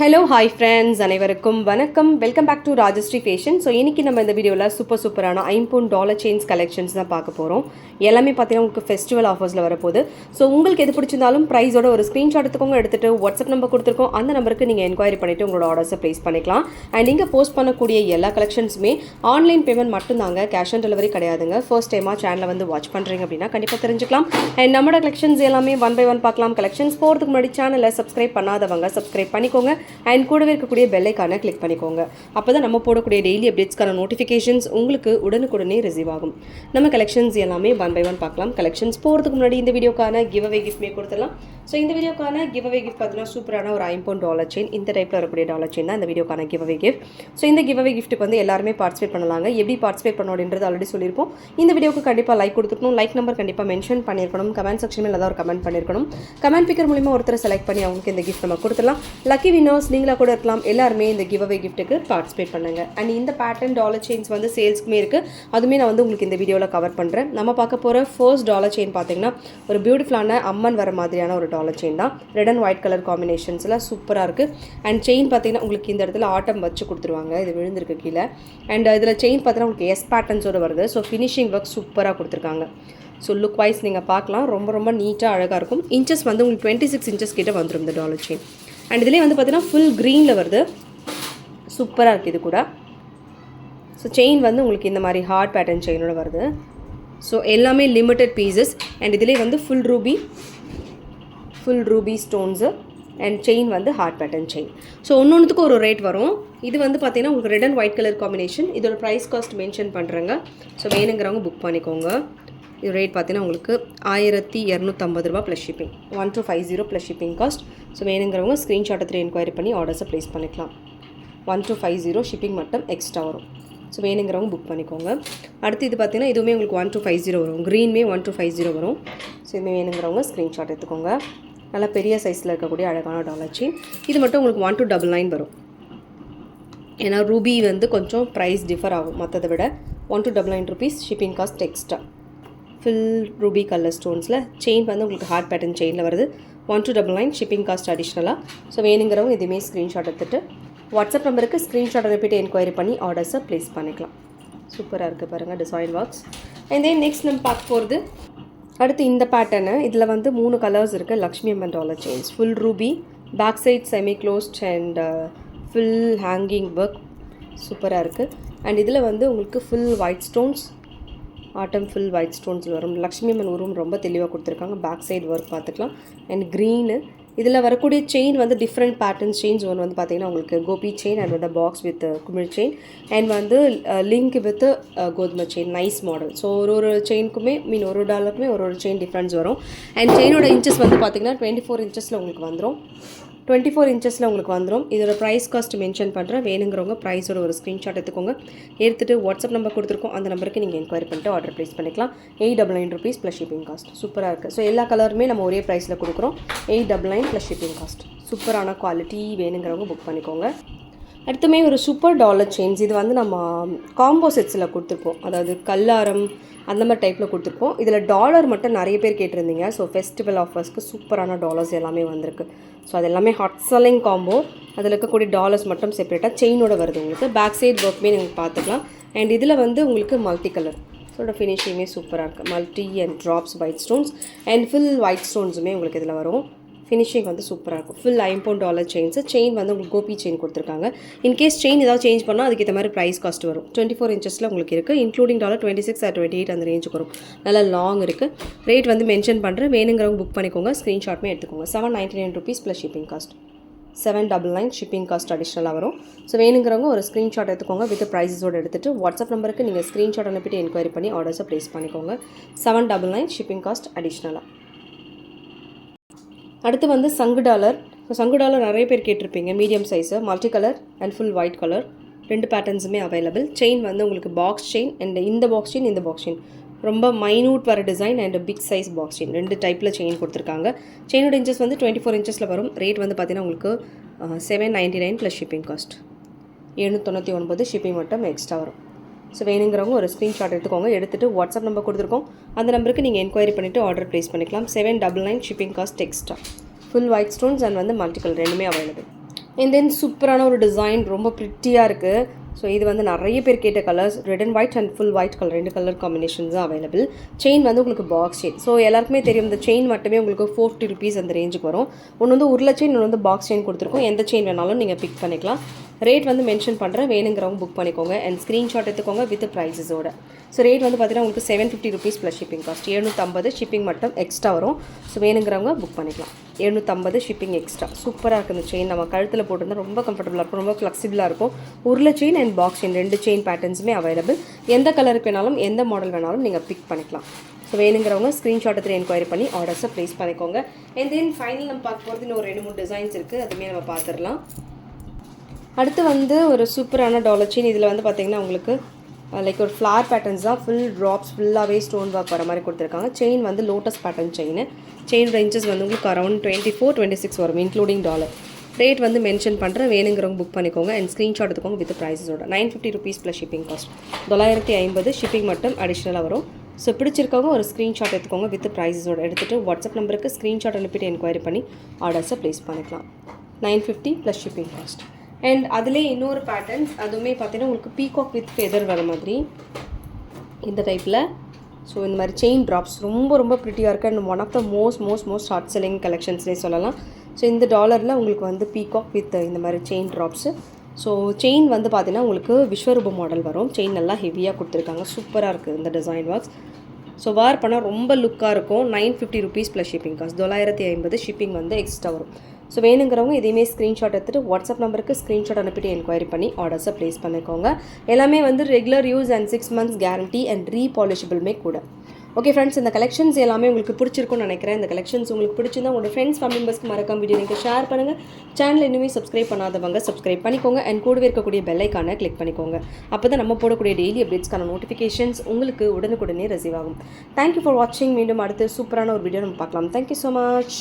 Hello hi friends அனைவருக்கும் வணக்கம். Welcome back to Rajashree fashion so இன்னைக்கு நம்ம இந்த வீடியோவில் சூப்பர் சூப்பரான ஐம்பூன் டாலர் செயின்ஸ் கலெக்ஷன்ஸ் தான் பார்க்க போகிறோம் எல்லாமே பார்த்தீங்கன்னா உங்களுக்கு ஃபெஸ்டிவல் ஆஃபர்ஸில் வரப்போகுது. ஸோ உங்களுக்கு எது பிடிச்சிருந்தாலும் ப்ரைஸோட ஒரு ஸ்க்ரீன்ஷாட் எடுத்துக்கோங்க எடுத்துகிட்டு வாட்ஸ்அப் நம்பர் கொடுத்துருக்கோம். அந்த நம்பருக்கு நீங்கள் என்கொயரி பண்ணிவிட்டு உங்களோட ஆர்டர்ஸை ப்ளேஸ் பண்ணிக்கலாம். அண்ட் இங்கே போஸ்ட் பண்ணக்கூடிய எல்லா கலெக்ஷன்ஸுமே ஆன்லைன் பேமெண்ட் மட்டும்தாங்க கேஷ் ஆன் டெலிவரி கிடையாதுங்க. ஃபர்ஸ்ட் டைமாக சேனலை வந்து வாட்ச் பண்ணுறீங்க அப்படின்னா கண்டிப்பாக தெரிஞ்சுக்கலாம். அண்ட் நம்மளோட கலெக்ஷன்ஸ் எல்லாமே ஒன் பை ஒன் பார்க்கலாம். கலெக்ஷன்ஸ் போகிறதுக்கு முன்னாடி சேனலை சப்ஸ்கிரைப் பண்ணாதவங்க சப்ஸ்கிரைப் பண்ணிக்கோங்க. அண்ட் கூடவே இருக்கக்கூடிய பெல்லைக்கான கிளிக் பண்ணிக்கோங்க. அப்போ தான் நம்ம போடக்கூடிய டெய்லி அப்டேட்ஸ்க்கான நோட்டிஃபிகேஷன்ஸ் உங்களுக்கு உடனுக்குடனே ரிசீவ் ஆகும். நம்ம கலெக்ஷன்ஸ் எல்லாமே ஒன் பை ஒன் பார்க்கலாம். கலெக்ஷன்ஸ் போகிறதுக்கு முன்னாடி இந்த வீடியோக்கான கிவ் அவே கிஃப்ட்மே கொடுத்துடலாம். ஸோ இந்த வீடியோக்கான கிவ் அவே கிஃப்ட் பார்த்தீங்கன்னா சூப்பரான ஒரு ஐம்பொன் டாலர் செயின் இந்த டைப்பில் வரக்கூடிய டாலர் செயின் தான் இந்த வீடியோக்கான கிவ் அவே கிஃப்ட் ஸோ இந்த கிவ் அவே கிஃப்ட்டுக்கு வந்து எல்லாருமே பார்ட்டிசிபேட் பண்ணலாங்க. எப்படி பார்ட்டிசிபேட் பண்ணணும் ஆல்ரெடி சொல்லியிருப்போம். இந்த வீடியோக்கு கண்டிப்பாக லைக் கொடுத்துருக்கணும். லைக் நம்பர் கண்டிப்பாக மென்ஷன் பண்ணியிருக்கணும். கமெண்ட் செக்ஷனில் ஏதாவது ஒரு கமெண்ட் பண்ணியிருக்கணும். கமெண்ட் பிக்கர் மூலிமா ஒருத்தர் செலக்ட் பண்ணி அவங்களுக்கு இந்த கிஃப்ட் நம்ம கொடுத்துடலாம். லக்கி வின்னர்ஸ் நீங்களாக கூட இருக்கலாம். எல்லாருமே இந்த கிவ் அவே கிஃப்ட்டுக்கு பார்ட்டிசிபேட் பண்ணுங்க. அண்ட் இந்த பேட்டர்ன் டாலர் செயின்ஸ் வந்து சேல்ஸ்க்குமே இருக்குது அதுவுமே நான் வந்து உங்களுக்கு இந்த வீடியோவில் கவர் பண்ணுறேன் நம்ம பார்க்க போகிற ஃபர்ஸ்ட் டாலர் செயின் பார்த்தீங்கன்னா ஒரு பியூட்டிஃபுல்லான அம்மன் வர மாதிரியான ஒரு டாலர் செயின் தான். ரெட் அண்ட் ஒயிட் கலர் காம்பினேஷன்ஸில் சூப்பராக இருக்குது அண்ட் செயின் பார்த்தீங்கன்னா உங்களுக்கு இந்த இடத்துல ஆட்டம் வச்சு கொடுத்துருவாங்க. இது விழுந்திருக்கு கீழே. அண்ட் இதில் செயின் பார்த்தீங்கன்னா உங்களுக்கு எஸ் பேட்டர்ன்ஸோட வருது. ஸோ ஃபினிஷிங் ஒர்க் சூப்பராக கொடுத்துருக்காங்க. ஸோ லுக் வைஸ் நீங்கள் பார்க்கலாம். ரொம்ப ரொம்ப நீட்டாக அழகாக இருக்கும். இன்ச்சஸ் வந்து உங்களுக்கு டுவெண்ட்டி சிக்ஸ் இன்ச்சஸ் கிட்ட வந்துடும் இந்த டாலர் செயின் அண்ட் இதுலேயே வந்து பார்த்தீங்கன்னா ஃபுல் க்ரீனில் வருது. சூப்பராக இருக்குது இது கூட. ஸோ செயின் வந்து உங்களுக்கு இந்த மாதிரி ஹார்ட் பேட்டர்ன் செயினோட வருது. ஸோ எல்லாமே லிமிட்டட் பீசஸ் அண்ட் இதிலே வந்து full ruby full ruby stones and chain வந்து ஹார்ட் பேட்டர்ன் செயின் ஸோ ஒன்று ஒன்றுத்துக்கு ஒரு ரேட் வரும். இது வந்து பார்த்தீங்கன்னா உங்களுக்கு red and white colour combination இதோட ப்ரைஸ் காஸ்ட் மென்ஷன் பண்ணுறேங்க ஸோ வேணுங்கிறவங்க புக் பண்ணிக்கோங்க. இது ரேட் பார்த்தீங்கன்னா உங்களுக்கு ஆயிரத்தி இரநூத்தம்பது ரூபா plus shipping one two five zero plus shipping cost so வேணுங்கிறவங்க ஸ்க்ரீன்ஷாட் எடுத்து என்கொயரி பண்ணி ஆர்டர்ஸை ப்ளேஸ் பண்ணிக்கலாம். One two five zero shipping மட்டும் எக்ஸ்ட்ரா வரும். ஸோ வேணுங்கிறவங்க புக் பண்ணிக்கோங்க. அடுத்து இது பார்த்தீங்கன்னா இதுவுமே உங்களுக்கு ஒன் டூ ஃபைவ் ஜீரோ வரும். க்ரீன்மே ஒன் டூ ஃபைவ் ஜீரோ வரும். ஸோ இதுவுமே வேணுங்கிறவங்க ஸ்க்ரீன்ஷாட் எடுத்துக்கோங்க. நல்லா பெரிய சைஸில் இருக்கக்கூடிய அழகான டாலர் செயின் இது மட்டும் உங்களுக்கு ஒன் டூ டபுள் நைன் வரும். ஏன்னா ரூபி வந்து கொஞ்சம் ப்ரைஸ் டிஃபர் ஆகும் மற்றதை விட. One two double nine rupees shipping cost extra full ruby colour ஸ்டோன்ஸில் chain வந்து உங்களுக்கு ஹார்ட் பேட்டர்ன் செயினில் வருது. One two double nine shipping cost அடிஷ்னலாக ஸோ வேணுங்கிறவங்க எதுவுமே ஸ்க்ரீன்ஷாட் எடுத்துகிட்டு வாட்ஸ்அப் நம்பருக்கு ஸ்க்ரீன்ஷாட் அனுப்பிட்டு என்கொயரி பண்ணி ஆர்டர்ஸை ப்ளேஸ் பண்ணிக்கலாம். சூப்பராக இருக்குது பாருங்கள் design works and then next நம்ம பார்க்க போகிறது அடுத்து இந்த பேட்டர்னு இதில் வந்து மூணு கலர்ஸ் இருக்குது Lakshmi Amman dollar chains full ruby back side semi closed and full hanging work சூப்பராக இருக்குது அண்ட் இதில் வந்து உங்களுக்கு ஃபுல் ஒயிட் ஸ்டோன்ஸ் ஆட்டம் ஃபுல் ஒயிட் ஸ்டோன்ஸ் வரும். லக்ஷ்மி அம்மன் உருவம் ரொம்ப தெளிவாக கொடுத்துருக்காங்க. பேக் சைடு ஒர்க் பார்த்துக்கலாம் அண்ட் க்ரீனு இதில் வரக்கூடிய செயின் வந்து டிஃப்ரெண்ட் பேட்டர்ன்ஸ் செயின்ஸ் ஒன்று வந்து பார்த்தீங்கன்னா உங்களுக்கு கோபி செயின் uh, அண்ட் வந்து பாக்ஸ் வித் குமிழ் செயின் அண்ட் வந்து லிங்க் வித் கோதுமை செயின் நைஸ் மாடல் ஸோ ஒரு ஒரு செயினுக்குமே மீன் ஒரு டாலருக்குமே ஒரு ஒரு செயின் டிஃப்ரென்ஸ் வரும். அண்ட் செயினோட இன்ச்சஸ் வந்து பார்த்தீங்கன்னா டுவெண்ட்டி ஃபோர் இன்ச்சஸில் உங்களுக்கு வந்துடும் டுவெண்ட்டி ஃபோர் இன்ச்சஸில் உங்களுக்கு வந்துடும் இதோட ப்ரைஸ் காஸ்ட் மென்ஷன் பண்ணுறேன் வேணுங்கிறவங்க ப்ரைஸோட ஒரு ஸ்க்ரீன்ஷாட் எடுத்துக்கோங்க. எடுத்துகிட்டு வாட்ஸ்அப் நம்பர் கொடுத்துருக்கோம். அந்த நம்பருக்கு நீங்கள் என்கொயரி பண்ணிட்டு ஆர்டர் ப்ளேஸ் பண்ணிக்கலாம். Eight double nine rupees plus shipping cost சூப்பராக இருக்குது ஸோ எல்லா கலருமே நம்ம ஒரே ப்ரைஸில் கொடுக்குறோம். Eight double nine plus shipping cost சூப்பரான குவாலிட்டி வேணுங்கிறவங்க புக் பண்ணிக்கோங்க. அடுத்துமே ஒரு சூப்பர் டாலர் செயின்ஸ் இது வந்து நம்ம காம்போ செட்ஸில் கொடுத்துருப்போம். அதாவது கல்லாரம் அந்த மாதிரி டைப்பில் கொடுத்துருப்போம். இதில் டாலர் மட்டும் நிறைய பேர் கேட்டிருந்தீங்க. ஸோ ஃபெஸ்டிவல் ஆஃபர்ஸ்க்கு சூப்பரான டாலர்ஸ் எல்லாமே வந்திருக்கு. ஸோ அது எல்லாமே ஹாட் செல்லிங் காம்போ அதில் இருக்கக்கூடிய டாலர்ஸ் மட்டும் செப்பரேட்டாக செயினோட வருது உங்களுக்கு. பேக் சைட் ஒர்க்குமே நீங்கள் பார்த்துக்கலாம். அண்ட் இதில் வந்து உங்களுக்கு மல்டி கலர் ஸோட ஃபினிஷிங்கே சூப்பராக இருக்குது multi and drops white stones and full white ஸ்டோன்ஸுமே உங்களுக்கு இதில் வரும். ஃபினிஷிங் வந்து சூப்பராக இருக்கும். ஃபுல் ஐம்பவுண்ட் டாலர் செயின்ஸு செயின் வந்து உங்களுக்கு கோபி செயின் கொடுத்துருக்காங்க. இன்கேஸ் செயின் ஏதாவது சேஞ்ச் பண்ணால் அதுக்கேற்ற மாதிரி ப்ரைஸ் காஸ்ட் வரும். டுவெண்ட்டி ஃபோர் இன்ச்சஸில் உங்களுக்கு இருக்குது including dollar twenty six or twenty eight அந்த ரேஞ்சுக்கு வரும். நல்லா லாங் இருக்குது ரேட் வந்து மென்ஷன் பண்ணுறேன் வேணுங்கிறவங்க புக் பண்ணிக்கோங்க. ஸ்க்ரீன்ஷாட்மே எடுத்துக்கோங்க. Seven ninety nine rupees plus shipping cost seven double nine shipping cost அடிஷ்னலாக வரும். ஸோ வேணுங்கிறவங்க ஒரு ஸ்க்ரீன்ஷாட் எடுத்துக்கோங்க. வித் ப்ரைஸஸோடு எடுத்துகிட்டு வாட்ஸ்அப் நம்பருக்கு நீங்கள் ஸ்க்ரீன்ஷாட் அனுப்பிட்டு என்கொயரி பண்ணி ஆர்டர்ஸை ப்ளேஸ் பண்ணிக்கோங்க. Seven double nine shipping cost அடிஷ்னலாக அடுத்து வந்து சங்கு டாலர். ஸோ சங்கு டாலர் நிறைய பேர் கேட்டிருப்பீங்க. Medium size multi colour and full white colour ரெண்டு பேட்டர்ன்ஸுமே அவைலபிள் செயின் வந்து உங்களுக்கு பாக்ஸ் செயின் அண்ட் இந்த பாக்ஸ் செயின் இந்த பாக்ஸ் செயின் ரொம்ப மைனூட் வர design and big size box chain ரெண்டு டைப்பில் செயின் கொடுத்துருக்காங்க. செயினோட இன்ச்சஸ் வந்து டுவெண்ட்டி ஃபோர் இன்ச்சஸில் வரும். ரேட் வந்து பார்த்தீங்கன்னா உங்களுக்கு seven ninety nine plus shipping cost எழுநூத்தொண்ணூற்றி ஒன்பது ஷிப்பிங் மட்டும் எக்ஸ்ட்ரா வரும். ஸோ வேணுங்கிறவங்க ஒரு ஸ்க்ரீன்ஷாட் எடுத்துக்கோங்க. எடுத்துகிட்டு வாட்ஸ்அப் நம்பர் கொடுத்துருக்கோம். அந்த நம்பருக்கு நீங்கள் என்கொயரி பண்ணிவிட்டு ஆர்டர் ப்ளேஸ் பண்ணிக்கலாம். Seven double nine shipping cost extra full white stones and வந்து மல்டிக்கல் ரெண்டுமே அவைலபிள் அண்ட் தென் சூப்பரான ஒரு டிசைன் ரொம்ப ப்ரிட்டியாக இருக்குது ஸோ இது வந்து நிறைய பேர் கேட்ட colours red and white and full white colour ரெண்டு கலர் காம்பினேஷன்ஸ் தான் அவைலபிள் செயின் வந்து உங்களுக்கு பாக்ஸ் செயின் ஸோ எல்லாருக்குமே தெரியும் இந்த செயின் மட்டுமே உங்களுக்கு ஃபோர்ட்டி ருபீஸ் அந்த ரேஞ்சுக்கு வரும். ஒன்று வந்து உருளை செயின் ஒன்று வந்து பாக்ஸ் செயின் கொடுத்துருக்கோம். எந்த செயின் வேணாலும் நீங்கள் பிக் பண்ணிக்கலாம். ரேட் வந்து மென்ஷன் பண்ணுறேன் வேணுங்கிறவங்க புக் பண்ணிக்கோங்க. அண்ட் ஸ்க்ரீன்ஷாட் எடுத்துக்கோங்க வித் ப்ரைஸஸோட ஸோ ரேட் வந்து பார்த்தீங்கன்னா உங்களுக்கு seven fifty rupees plus shipping cost எழுநூற்றம்பது ஷிப்பிங் மட்டும் எக்ஸ்ட்ரா வரும். ஸோ வேணுங்கிறவங்க புக் பண்ணிக்கலாம். எழுநூற்றம்பது ஷிப்பிங் எக்ஸ்ட்ரா சூப்பராக இருக்குது இந்த செயின் நம்ம கழுத்தில் போட்டிருந்தா ரொம்ப கம்ஃபர்டபுளாக இருக்கும். ரொம்ப ஃப்ளெக்சிபிளாக இருக்கும். உருளை செயின் அண்ட் பாக்ஸ் செயின் ரெண்டு செயின் பேட்டர்ன்ஸுமே அவைலபிள் எந்த கலருக்கு வேணாலும் எந்த மாடல் வேணாலும் நீங்கள் பிக் பண்ணிக்கலாம். ஸோ வேணுங்கிறவங்க ஸ்க்ரீன்ஷாட் எடுத்து என்கொயரி பண்ணி ஆர்டர்ஸை ப்ளேஸ் பண்ணிக்கோங்க. அண்ட் தென் ஃபைனல் நம்ம பார்க்க போகிறது இன்னும் ஒரு ரெண்டு மூணு டிசைன்ஸ் இருக்குது அதுவுமே நம்ம பார்த்துடலாம். அடுத்து வந்து ஒரு சூப்பரான டாலர் செயின் இதில் வந்து பார்த்தீங்கன்னா உங்களுக்கு லைக் ஒரு ஃப்ளார் பேட்டர்ன்ஸ் தான் ஃபுல் ட்ராப்ஸ் ஃபுல்லாகவே ஸ்டோன் ஒர்க் வர மாதிரி கொடுத்துருக்காங்க. செயின் வந்து lotus pattern chain chain ranges வந்து உங்களுக்கு around twenty four twenty six வரும் இன்க்ளூடிங் டாலர் ரேட் வந்து மென்ஷன் பண்ணுறேன் வேணுங்கிறவங்க புக் பண்ணிக்கோங்க அண்ட் ஸ்க்ரீன்ஷாட் எடுத்துக்கோங்க with ப்ரைஸஸோட nine fifty rupees plus shipping cost தொள்ளாயிரத்தி ஐம்பது ஷிப்பிங் மட்டும் அடிஷ்னலாக வரும். ஸோ பிடிச்சிருக்கவங்க ஒரு ஸ்க்ரீன்ஷாட் எடுத்துக்கோங்க வித் ப்ரைஸஸோட எடுத்துகிட்டு வாட்ஸ்அப் நம்பருக்கு ஸ்க்ரீன்ஷாட் அனுப்பிட்டு என்கொயரி பண்ணி ஆர்டர்ஸை ப்ளேஸ் பண்ணிக்கலாம். Nine fifty plus shipping cost and அதுலேயே இன்னொரு பேட்டர்ன்ஸ் அதுவுமே பார்த்தீங்கன்னா உங்களுக்கு பீகாக் வித் ஃபெதர் வர மாதிரி. இந்த டைப்பில் ஸோ இந்த மாதிரி செயின் ட்ராப்ஸ் ரொம்ப ரொம்ப ப்ரிட்டியாக இருக்குது and one of the most most most short selling கலெக்ஷன்ஸ்னே சொல்லலாம். ஸோ இந்த டாலரில் உங்களுக்கு வந்து பீகாக் வித் இந்த மாதிரி செயின் ட்ராப்ஸு ஸோ செயின் வந்து பார்த்தீங்கன்னா உங்களுக்கு விஸ்வரூப மாடல் வரும். செயின் நல்லா ஹெவியாக கொடுத்துருக்காங்க. சூப்பராக இருக்குது இந்த டிசைன் ஒர்க்ஸ் ஸோ வார் பண்ணால் ரொம்ப லுக்காக இருக்கும். Nine fifty rupees plus shipping cost தொள்ளாயிரத்தி ஐம்பது ஷிப்பிங் வந்து எக்ஸ்ட்ரா வரும். ஸோ வேணுங்கிறவங்க இதையுமே ஸ்க்ரீன்ஷாட் எடுத்துகிட்டு வாட்ஸ்அப் நம்பருக்கு ஸ்க்ரீன்ஷாட் அனுப்பிட்டு என்கொயரி பண்ணி ஆர்டர்ஸை ப்ளேஸ் பண்ணிக்கோங்க. எல்லாமே வந்து regular use and six months guarantee and ரீபாலிஷபிளுமே கூட. ஓகே ஃப்ரெண்ட்ஸ் இந்த கலெக்ஷன்ஸ் எல்லாமே உங்களுக்கு பிடிச்சிருக்கும்னு நினைக்கிறேன். இந்த கலெக்ஷன்ஸ் உங்களுக்கு பிடிச்சிருந்தா உங்களோட ஃப்ரெண்ட்ஸ் ஃபேமிலி மெம்பர்ஸ்க்கு மறக்காம வீடியோ நீங்கள் ஷேர் பண்ணுங்கள் சேனல் இன்னுமே சப்ஸ்கிரைப் பண்ணாதவங்க சப்ஸ்கிரைப் பண்ணிக்கோங்க. அண்ட் கூடவே இருக்கக்கூடிய பெல்லைக்கான கிளிக் பண்ணிக்கோங்க. அப்போ தான் நம்ம போடக்கூடிய டெய்லி அப்டேட்ஸ்க்கான நோட்டிஃபிகேஷன்ஸ் உங்களுக்கு உடனுக்குடனே ரிசீவ் ஆகும். தேங்க்யூ ஃபார் வாட்சிங் மீண்டும் அடுத்து சூப்பரான ஒரு வீடியோ நம்ம பார்க்கலாம். Thank you so much